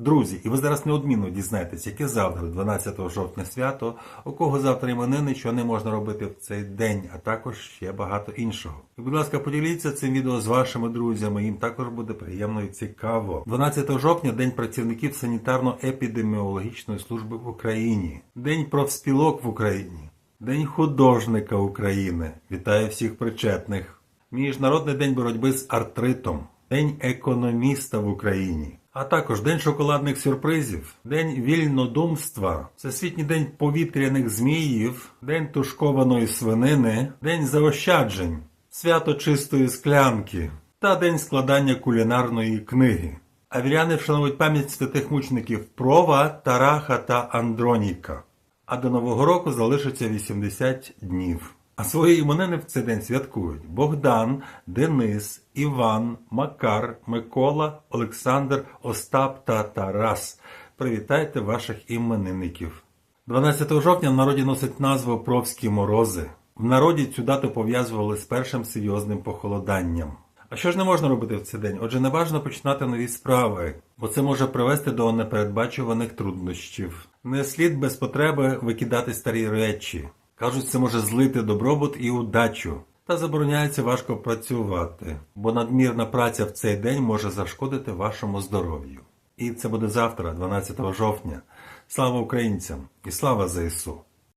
Друзі, і ви зараз неодмінно дізнаєтесь, яке завтра, 12 жовтня свято, у кого завтра іменини, що не можна робити в цей день, а також ще багато іншого. І, будь ласка, поділіться цим відео з вашими друзями, їм також буде приємно і цікаво. 12 жовтня День працівників санітарно-епідеміологічної служби в Україні, День профспілок в Україні, День художника України. Вітаю всіх причетних. Міжнародний день боротьби з артритом, День економіста в Україні, а також День шоколадних сюрпризів, День вільнодумства, Всесвітній день повітряних зміїв, День тушкованої свинини, День заощаджень, Свято чистої склянки та День складання кулінарної книги. Авіряни вшановують пам'ять святих мучеників Прова, Тараха та Андроніка. А до Нового року залишиться 80 днів. А свої іменини в цей день святкують Богдан, Денис, Іван, Макар, Микола, Олександр, Остап та Тарас. Привітайте ваших іменинників. 12 жовтня в народі носить назву Провські морози. В народі цю дату пов'язували з першим серйозним похолоданням. А що ж не можна робити в цей день? Отже, не бажано починати нові справи, бо це може привести до непередбачуваних труднощів. Не слід без потреби викидати старі речі. Кажуть, це може злити добробут і удачу. Та забороняється важко працювати, бо надмірна праця в цей день може зашкодити вашому здоров'ю. І це буде завтра, 12 жовтня. Слава українцям і слава ЗСУ!